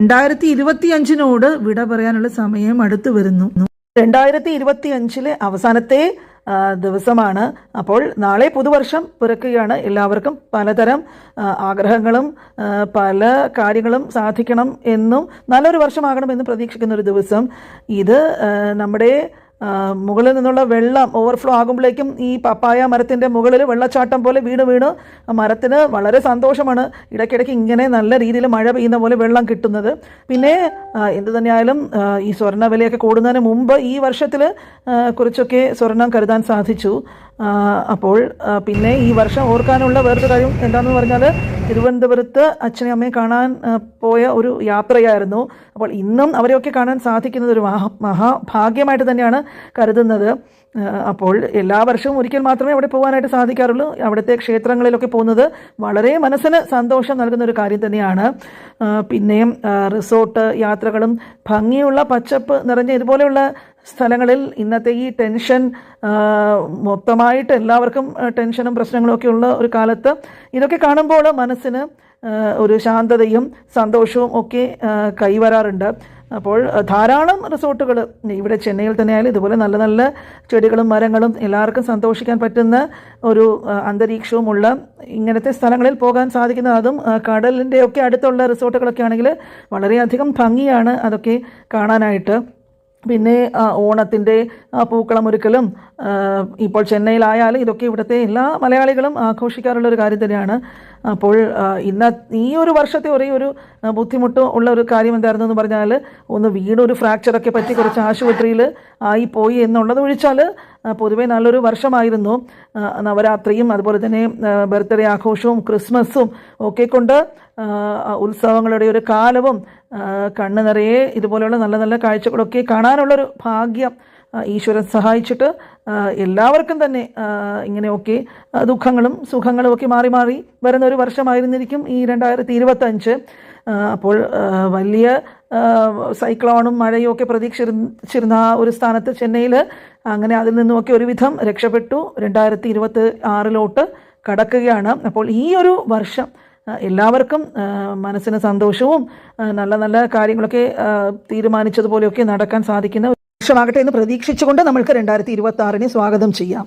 രണ്ടായിരത്തി ഇരുപത്തി അഞ്ചിനോട് വിട പറയാനുള്ള സമയം അടുത്തു വരുന്നു. രണ്ടായിരത്തി ഇരുപത്തി അഞ്ചിലെ അവസാനത്തെ ദിവസമാണ്. അപ്പോൾ നാളെ പുതുവർഷം പിറക്കുകയാണ് എല്ലാവർക്കും പലതരം ആഗ്രഹങ്ങളും പല കാര്യങ്ങളും സാധിക്കണം എന്നും നല്ലൊരു വർഷമാകണമെന്നും പ്രതീക്ഷിക്കുന്ന ഒരു ദിവസം ഇത് നമ്മുടെ മുകളിൽ നിന്നുള്ള വെള്ളം ഓവർഫ്ലോ ആകുമ്പോഴേക്കും ഈ പപ്പായ മരത്തിന്റെ മുകളിൽ വെള്ളച്ചാട്ടം പോലെ വീണ് വീണ് മരത്തിന് വളരെ സന്തോഷമാണ്. ഇടയ്ക്കിടയ്ക്ക് ഇങ്ങനെ നല്ല രീതിയിൽ മഴ പെയ്യുന്ന പോലെ വെള്ളം കിട്ടുന്നത്. പിന്നെ എന്ത് തന്നെയായാലും ഈ സ്വർണ വിലയൊക്കെ കൂടുന്നതിന് മുമ്പ് ഈ വർഷത്തിൽ കുറച്ചൊക്കെ സ്വർണം കരുതാൻ സാധിച്ചു. അപ്പോൾ പിന്നെ ഈ വർഷം ഓർക്കാനുള്ള വേറൊരു കാര്യം എന്താണെന്ന് പറഞ്ഞാൽ തിരുവനന്തപുരത്ത് അച്ഛനെയും അമ്മയെ കാണാൻ പോയ ഒരു യാത്രയായിരുന്നു. അപ്പോൾ ഇന്നും അവരെയൊക്കെ കാണാൻ സാധിക്കുന്നത് ഒരു മഹാ മഹാഭാഗ്യമായിട്ട് തന്നെയാണ് കരുതുന്നത്. അപ്പോൾ എല്ലാ വർഷവും ഒരിക്കൽ മാത്രമേ അവിടെ പോകാനായിട്ട് സാധിക്കാറുള്ളൂ. അവിടുത്തെ ക്ഷേത്രങ്ങളിലൊക്കെ പോകുന്നത് വളരെ മനസ്സിന് സന്തോഷം നൽകുന്ന ഒരു കാര്യം തന്നെയാണ്. പിന്നെയും റിസോർട്ട് യാത്രകളും ഭംഗിയുള്ള പച്ചപ്പ് നിറഞ്ഞ ഇതുപോലെയുള്ള സ്ഥലങ്ങളിൽ ഇന്നത്തെ ഈ ടെൻഷൻ മൊത്തമായിട്ട് എല്ലാവർക്കും ടെൻഷനും പ്രശ്നങ്ങളും ഒക്കെ ഉള്ള ഒരു കാലത്ത് ഇതൊക്കെ കാണുമ്പോൾ മനസ്സിന് ഒരു ശാന്തതയും സന്തോഷവും ഒക്കെ കൈവരാറുണ്ട്. അപ്പോൾ ധാരാളം റിസോർട്ടുകൾ ഇവിടെ ചെന്നൈയിൽ തന്നെ ആയാലും ഇതുപോലെ നല്ല നല്ല ചെടികളും മരങ്ങളും എല്ലാവർക്കും സന്തോഷിക്കാൻ പറ്റുന്ന ഒരു അന്തരീക്ഷവും അന്തരീക്ഷവുമുള്ള ഇങ്ങനത്തെ സ്ഥലങ്ങളിൽ പോകാൻ സാധിക്കുന്ന അതും കടലിന്റെയൊക്കെ അടുത്തുള്ള റിസോർട്ടുകളൊക്കെ ആണെങ്കിൽ വളരെയധികം ഭംഗിയാണ് അതൊക്കെ കാണാനായിട്ട്. പിന്നെ ഓണത്തിന്റെ പൂക്കളമൊരുക്കലും ഇപ്പോൾ ചെന്നൈയിലായാലും ഇതൊക്കെ ഇവിടുത്തെ എല്ലാ മലയാളികളും ആഘോഷിക്കാറുള്ള ഒരു കാര്യം തന്നെയാണ്. അപ്പോൾ ഇന്ന ഈ ഒരു വർഷത്തെ ഒരേ ഒരു ബുദ്ധിമുട്ട് ഉള്ള ഒരു കാര്യം എന്തായിരുന്നു എന്ന് പറഞ്ഞാൽ ഒന്ന് വീണൊരു ഫ്രാക്ചറൊക്കെ പറ്റി കുറച്ച് ആശുപത്രിയിൽ ആയിപ്പോയി എന്നുള്ളത് ഒഴിച്ചാൽ പൊതുവേ നല്ലൊരു വർഷമായിരുന്നു. നവരാത്രിയും അതുപോലെ തന്നെ ബർത്ത്ഡേ ആഘോഷവും ക്രിസ്മസും ഒക്കെ കൊണ്ട് ഉത്സവങ്ങളുടെ ഒരു കാലവും കണ്ണു നിറയെ ഇതുപോലെയുള്ള നല്ല നല്ല കാഴ്ചകളൊക്കെ കാണാനുള്ളൊരു ഭാഗ്യം ഈശ്വരൻ സഹായിച്ചിട്ട് എല്ലാവർക്കും തന്നെ ഇങ്ങനെയൊക്കെ ദുഃഖങ്ങളും സുഖങ്ങളും ഒക്കെ മാറി മാറി വരുന്ന ഒരു വർഷമായിരുന്നിരിക്കും ഈ രണ്ടായിരത്തി ഇരുപത്തഞ്ച്. അപ്പോൾ വലിയ സൈക്ലോണും മഴയും ഒക്കെ പ്രതീക്ഷിച്ചിരുന്ന ഒരു സ്ഥാനത്ത് ചെന്നൈയിൽ അങ്ങനെ അതിൽ നിന്നുമൊക്കെ ഒരുവിധം രക്ഷപ്പെട്ടു. രണ്ടായിരത്തി ഇരുപത്തി ആറിലോട്ട് കടക്കുകയാണ്. അപ്പോൾ ഈ ഒരു വർഷം എല്ലാവർക്കും മനസ്സിന് സന്തോഷവും നല്ല നല്ല കാര്യങ്ങളൊക്കെ തീരുമാനിച്ചതുപോലെയൊക്കെ നടക്കാൻ സാധിക്കുന്ന വർഷമാകട്ടെ എന്ന് പ്രതീക്ഷിച്ചുകൊണ്ട് നമ്മൾക്ക് രണ്ടായിരത്തി ഇരുപത്തി സ്വാഗതം ചെയ്യാം.